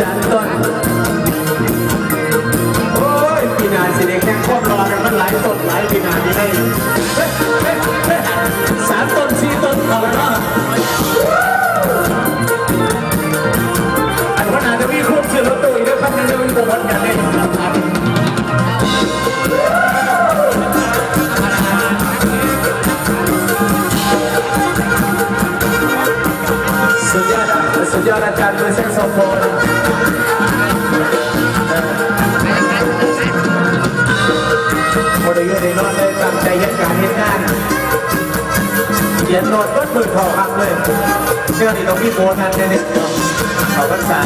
จันต้นโอ้ยปีนาสิเด็กแค่ครอบรอกันมันหลายสดหลายปีนาที่ให้ สุดยอดอาจารย์มือแซกโซโฟนโมเดลได้นอนเลยตั้งใจยัดการเฮ็ดงานเขียนโน้ตก็มือขอพักเลยเชื่อดีตรงพี่โบนันเนี่ยเขาภาษา